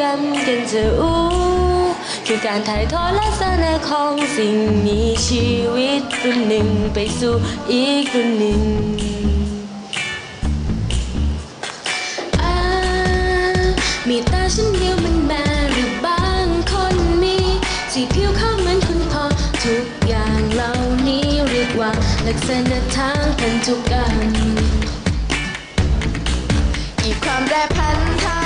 กรรมกันจะรู้ คือการถ่ายทอดลักษณะของสิ่งมีชีวิตรุ่นหนึ่งไปสู่อีกรุ่นหนึ่งมีตาฉันเดียวมันแบนหรือบางคนมีสีผิวขาเหมือนคุณพ่อทุกอย่างเหล่านี้เรียกว่าลักษณะทางพันธุกรรมอีกความแปรพันทา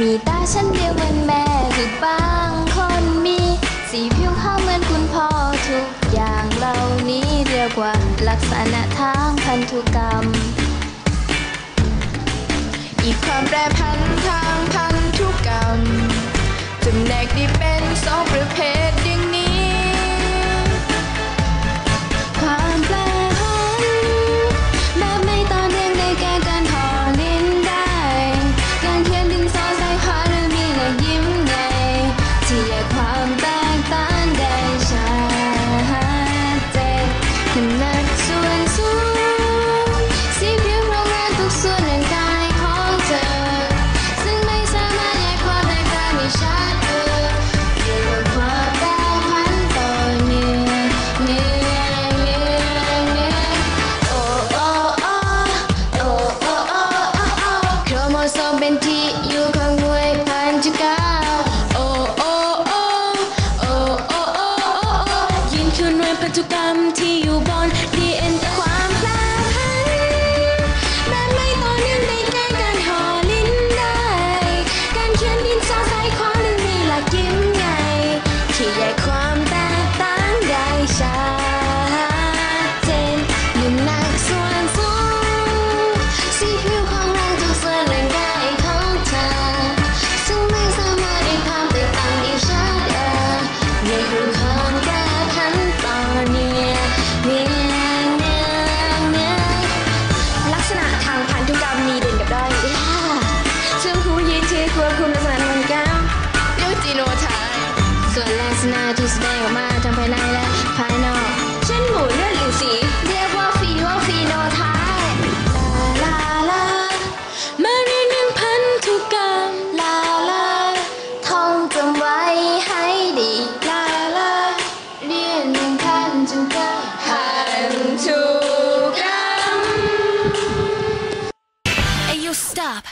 มีตาชั้นเดียวเหนแม่หรืบางคนมี สีผิวขาวเหมือนคุณพ่อทุกอย่างเหล่านี้เรียกว่าลักษณะทางพันธุกรรม ความแปรผันทาง มือนพันธุกรรมที่อยู่บน DNA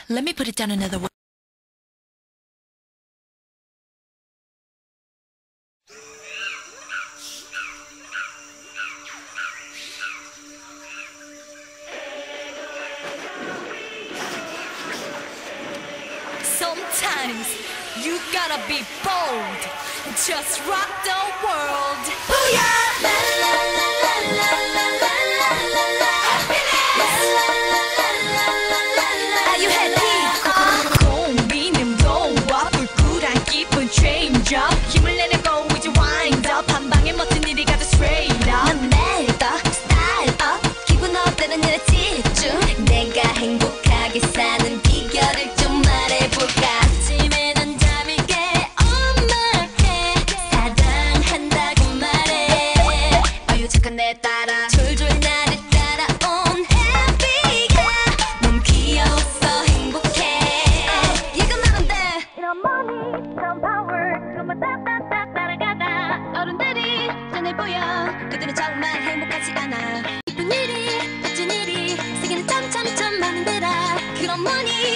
Let me put it down another way. Sometimes you gotta be bold. Just rock the world. Booyah! La la la la la la. 보여. 그들은 정말 행복하지 않아. 이쁜 일이 어쩐 일이 세계는 점점점 만들어 그런 뭐니?